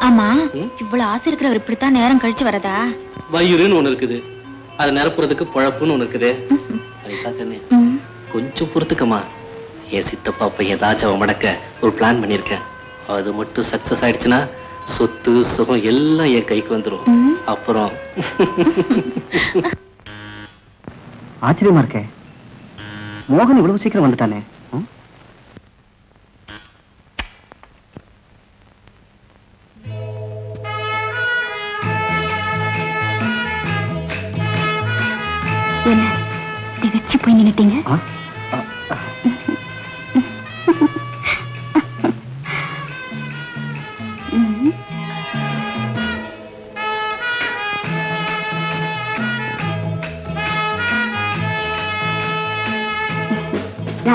ஆமா? இவ்வளவு ஆசை இருக்கிறவர் இப்படித்தான் நேரம் கழிச்சு வரதா? வயிறுன்னு ஒண்ணு இருக்குது. அது நிரப்புறதுக்கு பழப்புன்னு ஒண்ணு இருக்குது. கொஞ்சம் பொறுத்துக்கமா என் சித்தப்பா பையன் ராஜாவை மடக்க ஒரு பிளான் பண்ணிருக்கேன் அது மட்டும் சக்சஸ் ஆயிடுச்சுன்னா சொத்து சுகம் எல்லாம் என் கைக்கு வந்துரும். ம். அப்புறம் ஆச்சரியமா இருக்கே. மோகன் இவ்வளவு சீக்கிரம் வந்துட்டானே.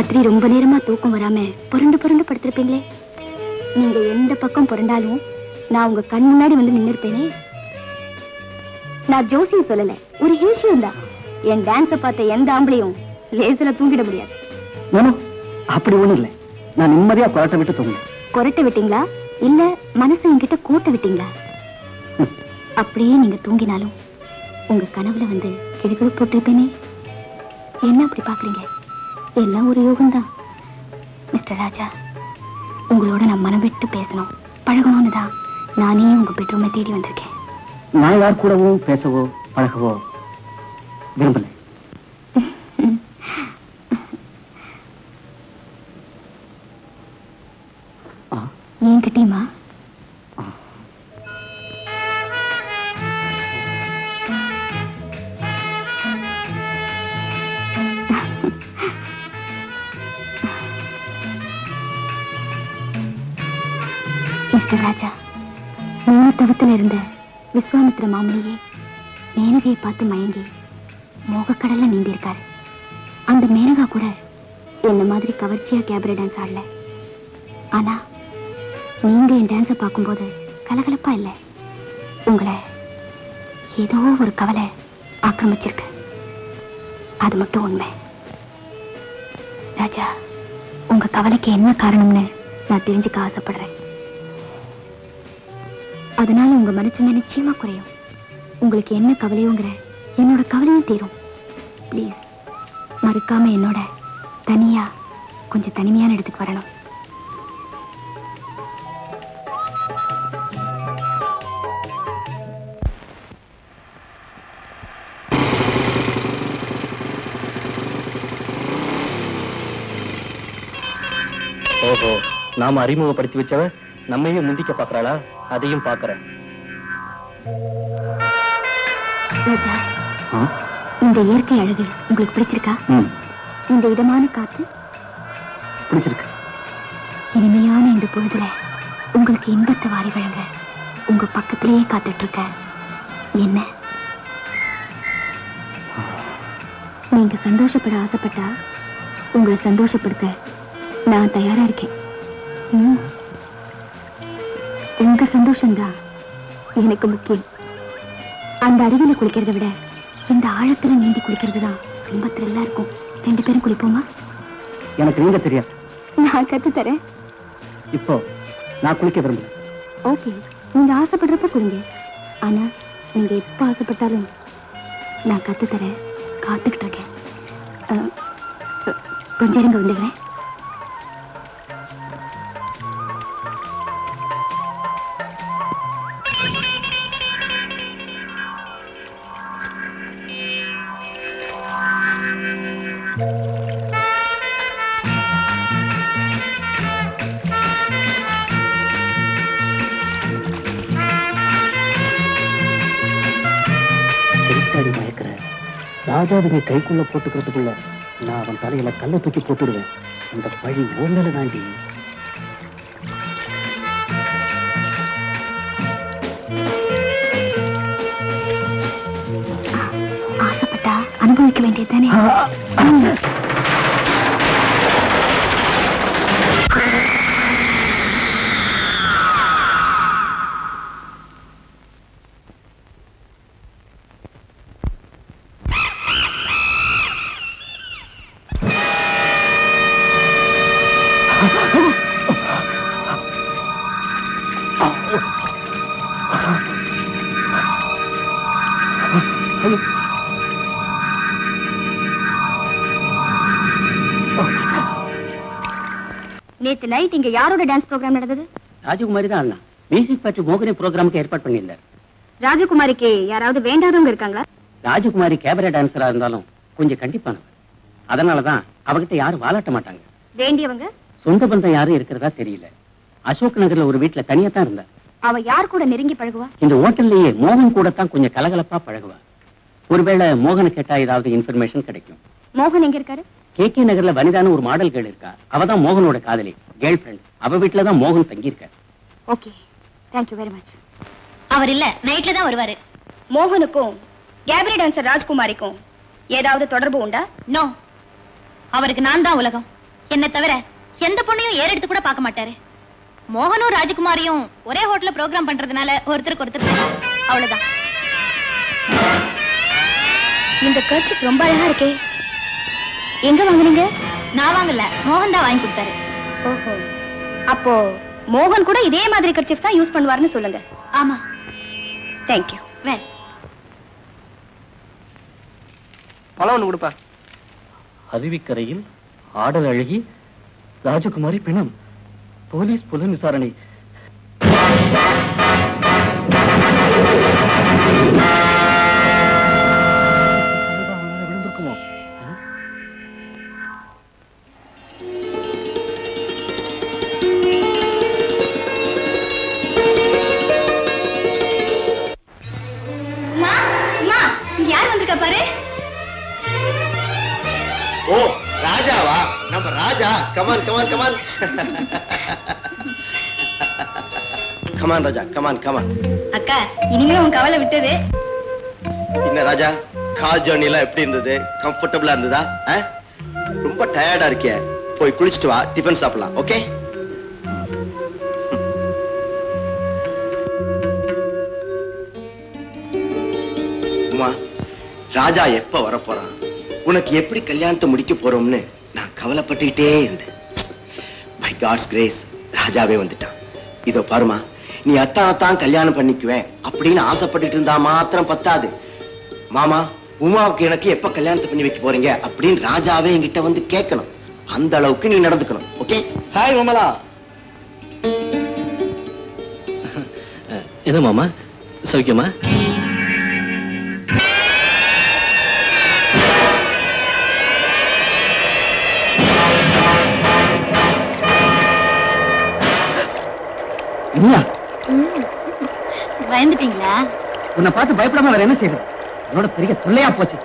ராத்திரி ரொம்ப நேரமா தூக்கம் வராம புரண்டு புரண்டு படுத்திருப்பீங்களே. நீங்க எந்த பக்கம் புரண்டாலும் நான் உங்க கண் முன்னாடி வந்து நின்னு இருப்பேனே நான் ஜோசியம் சொல்லல ஒரு ஹில்ஷியம் தான். என் டான்ஸ பார்த்த எந்த ஆம்பளையும் லேசில தூங்கிட முடியாது. அப்படி ஒண்ணும் இல்லை. நான் நிம்மதியா குரட்டை விட்டு தூங்கினேன் கொரட்டை விட்டீங்களா? இல்ல மனசை என்கிட்ட கூட்ட விட்டீங்களா. அப்படியே நீங்க தூங்கினாலும் உங்க கனவுல வந்து கிடுகிடு போட்டிருப்பேனே. என்ன அப்படி பாக்குறீங்க எல்லாம் ஒரு யோகம்தான். மிஸ்டர் ராஜா உங்களோட நான் மனம் விட்டு பேசணும். பழகணும்னு தான் நானே உங்க பெட்ரூமை தேடி வந்திருக்கேன். நான் யார் கூடவோ பேசவோ பழகவோ விரும்பலை. மூணு தவத்துல இருந்த விஸ்வாமித்ர மாமனியே மேனகையை பார்த்து மயங்கி மோகக்கடல்ல நீந்திருக்காரு. அந்த மேனகா கூட என்ன மாதிரி கவர்ச்சியா கேபரே டான்ஸ் ஆடல. ஆனா நீங்க என் டான்ஸ பார்க்கும்போது கலகலப்பா இல்ல. உங்களை ஏதோ ஒரு கவலை ஆக்கிரமிச்சிருக்கு. அது மட்டும் உண்மை. ராஜா உங்க கவலைக்கு என்ன காரணம்னு நான் தெரிஞ்சுக்க ஆசைப்படுறேன். அதனால உங்க மனசுமே நிச்சயமா குறையும். உங்களுக்கு என்ன கவலையோங்கிற என்னோட கவலையும் தீரும். ப்ளீஸ் மறுக்காம என்னோட தனியா கொஞ்சம் தனிமையான இடத்துக்கு வரணும். ஓஹோ நாம அறிமுகப்படுத்தி வச்சவ நம்மையே முந்திக்க பாக்குறாளா அதையும் பாக்குறேன்? இந்த இயற்கை அழகு உங்களுக்கு பிடிச்சிருக்கா? இந்த இதமான காத்து பிடிச்சிருக்கு. இனிமையான இந்த பொழுதுல உங்களுக்கு இன்பத்தை வாரி வழங்க உங்க பக்கத்திலேயே காத்துட்டு இருக்க என்ன? நீங்க சந்தோஷப்பட ஆசைப்பட்டா உங்களை சந்தோஷப்படுத்த நான் தயாரா இருக்கேன். சந்தோஷம்தான். எனக்கு முக்கியம். அந்த அருவியில குளிக்கிறதை விட இந்த ஆழத்துல நீந்தி குளிக்கிறது தான் ரொம்ப த்ரில்லா இருக்கும். ரெண்டு பேரும் குளிப்போமா? எனக்கு நீங்க தெரியாது. நான் கத்து தரேன். இப்போ நான் குளிக்க விரும்பல ஓகே நீங்க ஆசைப்படுறப்ப கொடுங்க ஆனா நீங்க எப்ப ஆசைப்பட்டாலும் நான் கத்து தரேன். காத்துக்கிட்டு இருக்கேன். கொஞ்சம் இருங்க வந்துடுறேன் ராஜாவினை கைக்குள்ள போட்டுக்கிறதுக்குள்ள நான் அவன் தலையில கல்ல தூக்கி போட்டுடுவேன். அந்த பழி ஓங்கல தாண்டி. அனுபவிக்க வேண்டியதுதானே நேத்து நைட் இங்க யாரோட டான்ஸ் ப்ரோக்ராம் நடந்தது? ராஜகுமாரி தான் அண்ணா. மியூசிக் பற்றி மோகினி ப்ரோக்ராமுக்கு ஏற்பாடு பண்ணியிருந்தார். ராஜகுமாரிக்கு யாராவது வேண்டாதவங்க இருக்காங்களா? ராஜகுமாரி கேபரே டான்சரா இருந்தாலும் கொஞ்சம் கண்டிப்பானவர் அதனாலதான் அவகிட்ட யாரும் வாலாட்ட மாட்டாங்க. வேண்டியவங்க? சொந்த பந்தம் யாரும் இருக்கிறதா தெரியல. அசோக் நகர்ல ஒரு வீட்டுல தனியா தான் இருந்தா. அவ யார் கூட நெருங்கி பழகுவா? இந்த ஹோட்டல்லயே மோகன் கூட தான் கொஞ்சம் கலகலப்பா பழகுவா. ஒருவேளை மோகனை கேட்டா ஏதாவது இன்ஃபர்மேஷன் கிடைக்கும். மோகன் எங்க இருக்காரு? கே கே நகர்ல வனிதான்னு ஒரு மாடல் கேர்ள் இருக்கா? அவ தான் மோகனோட காதலி. கேர்ள் ஃபிரெண்ட் அவ வீட்டுல தான் மோகன் தங்கியிருக்க. Okay. Thank you very much அவர் இல்ல நைட்ல தான் வருவாரு. மோகனுக்கும் கேபரி டான்சர் ராஜ்குமாரிக்கும் ஏதாவது தொடர்பு உண்டா? நோ அவருக்கு நான் தான் உலகம். என்ன தவிர எந்த பொண்ணையும் ஏறெடுத்து கூட பார்க்க மாட்டாரு. மோகனும் ராஜகுமாரியும் ஒரே ஹோட்டல்ல ப்ரோக்ராம் பண்றதுனால ஒருத்தருக்கு ஒருத்தர். அவ்வளவுதான். இந்த கர்ச்சிப் ரொம்ப அழகா இருக்கே. எங்க வாங்குனீங்க? நான் வாங்கல. மோகன் தான் வாங்கி கொடுத்தாரு. ஓஹோ. அப்போ மோகன் கூட இதே மாதிரி கர்ச்சிப் தான் யூஸ் பண்ணுவாருன்னு சொல்லுங்க. ஆமா. Thank you Vel. பழம் ஒண்ணு கொடுப்பா. அருவிக்கரையில் ஆடல் அழகி ராஜகுமாரி பிணம் போலீஸ் புலன் விசாரணை. ராஜாவா? நம்ம Raja. Come on come on come on come on Raja. Come on come on அக்கா இனிமே உன் கவலை விட்டது. என்ன ராஜா? கார் ஜர்னி எல்லாம் எப்படி இருந்தது? கம்ஃபர்டபுளா இருந்ததா? ரொம்ப டயர்டா இருக்கிய. போய் குளிச்சுட்டு வா. டிஃபன் சாப்பிடலாம். ஓகே ராஜா எப்ப வரப்போறான்? உனக்கு எப்படி கல்யாணத்தை முடிக்க போறோம்னு நான் கவலைப்பட்டுக்கிட்டே இருந்தேன். பை காட்ஸ் கிரேஸ் ராஜாவே வந்துட்டான். இதோ பாருமா நீ அத்தான் கல்யாணம் பண்ணிக்குவேன் அப்படின்னு ஆசைப்பட்டுட்டு இருந்தா மாத்திரம் பத்தாது. மாமா உமாவுக்கு எனக்கு எப்ப கல்யாணத்தை பண்ணி வைக்க போறீங்க அப்படின்னு ராஜாவே என்கிட்ட வந்து கேட்கணும். அந்த அளவுக்கு நீ நடந்துக்கணும் ஓகே? ஹாய் விமலா என்ன மாமா? சௌக்கியமா? இல்லையா பயந்துட்டீங்களா? உன்னை பார்த்து பயப்படாம வேற என்ன செய்யுது என்னோட பெரிய தொல்லையா போச்சு.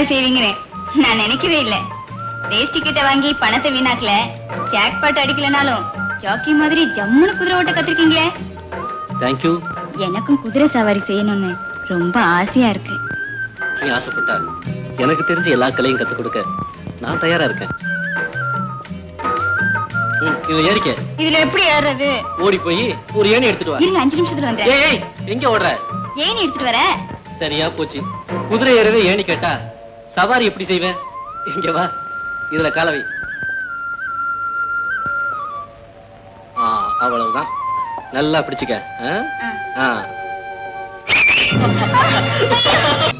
சவாரி செய்வீங்கன்னு நான் நினைக்கவே இல்ல. ரேஸ் டிக்கெட்டை வாங்கி பணத்தை வீணாக்கல. ஜாக் பாட் அடிக்கலனாலும் ஜாக்கி மாதிரி ஜம்முன்னு குதிரை ஓட்ட கத்திருக்கீங்களே. தேங்க்யூ எனக்கும் குதிரை சவாரி செய்யணும்னு ரொம்ப ஆசையா இருக்கு. நீ ஆசைப்பட்டா எனக்கு தெரிஞ்ச எல்லா கலையும் கத்துக் கொடுக்க நான் தயாரா இருக்கேன். இதுல ஏறிக்க. இதுல எப்படி ஏறுறது? ஓடி போய் ஒரு ஏணி எடுத்துட்டு வா. இருங்க அஞ்சு நிமிஷத்துல வந்தேன் ஏய் எங்க ஓடுற? ஏன் எடுத்துட்டு வர சரியா போச்சு. குதிரை ஏறவே ஏணி கேட்டா சவாரி எப்படி செய்வேன்? இங்க வா. இதுல காலவை ஆ அவ்வளவுதான். நல்லா பிடிச்சுக்க.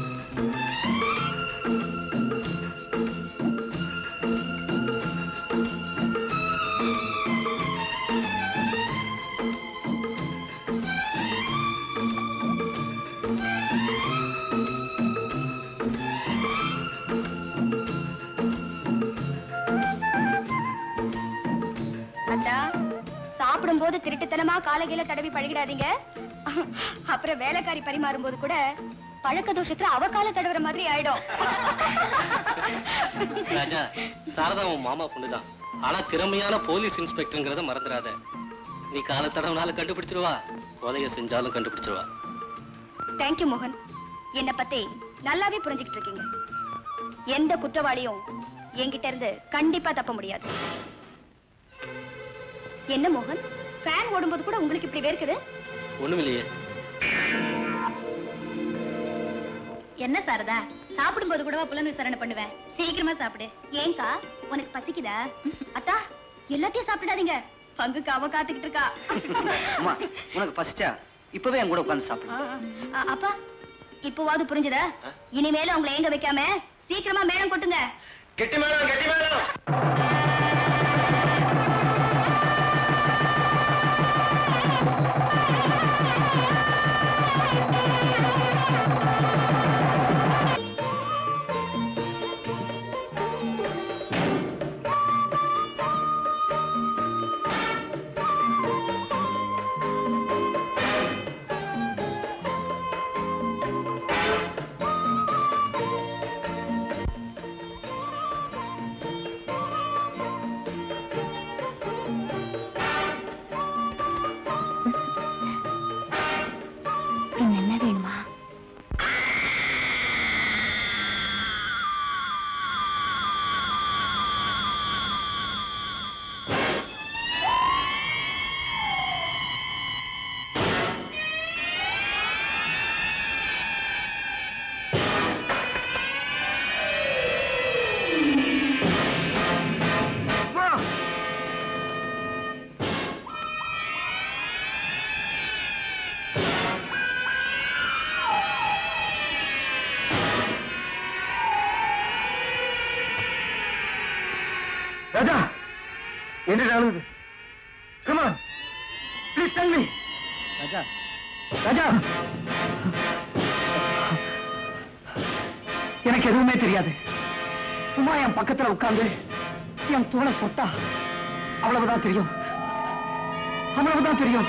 ஏதாவது திருட்டுத்தனமா காலகையில தடவி பழகிடாதீங்க. அப்புறம் வேலைக்காரி பரிமாறும் போது கூட பழக்க தோஷத்துல அவ கால தடவுற மாதிரி ஆயிடும். ராஜா சாரதா உன் மாமா பொண்ணுதான். ஆனா திறமையான போலீஸ் இன்ஸ்பெக்டர்ங்கிறத மறந்துடாத நீ கால தடவுனாலும் கண்டுபிடிச்சிருவா கொலைய செஞ்சாலும் கண்டுபிடிச்சிருவா. தேங்க்யூ மோகன். என்ன பத்தி நல்லாவே புரிஞ்சுக்கிட்டு இருக்கீங்க. எந்த குற்றவாளியும் என்கிட்ட இருந்து கண்டிப்பா தப்ப முடியாது. என்ன மோகன்? ஃபேன் ஓடும்போது கூட உங்களுக்கு இப்படி வேர்க்குது? ஒண்ணுமில்லையே. என்ன சாரதா? சாப்பிடும்போது கூடவா புலமை சரணை பண்ணுவேன் சீக்கிரமா சாப்பிடு. ஏங்கா உனக்கு பசிக்குதா? அத்தா எல்லாத்தையும் சாப்பிடாதீங்க. பங்குக்கு அவ காத்துக்கிட்டு இருக்கா. அம்மா உனக்கு பசிச்சா? இப்பவே என் கூட உட்கார்ந்து சாப்பிடு. அப்பா இப்போவாது புரிஞ்சுதா? இனிமேலும் உங்களை ஏங்க வைக்காம சீக்கிரமா மேலம் கொட்டுங்க. கெட்டி மேளம் கெட்டி மேளம். ராஜா என்ன நடந்தது? Come on please tell me Raja. Raja. எனக்கு எதுவுமே தெரியாது. சும்மா என் பக்கத்துல உட்கார்ந்து என் தோலை தொட்டா அவ்வளவுதான் தெரியும். அவ்வளவுதான் தெரியும்.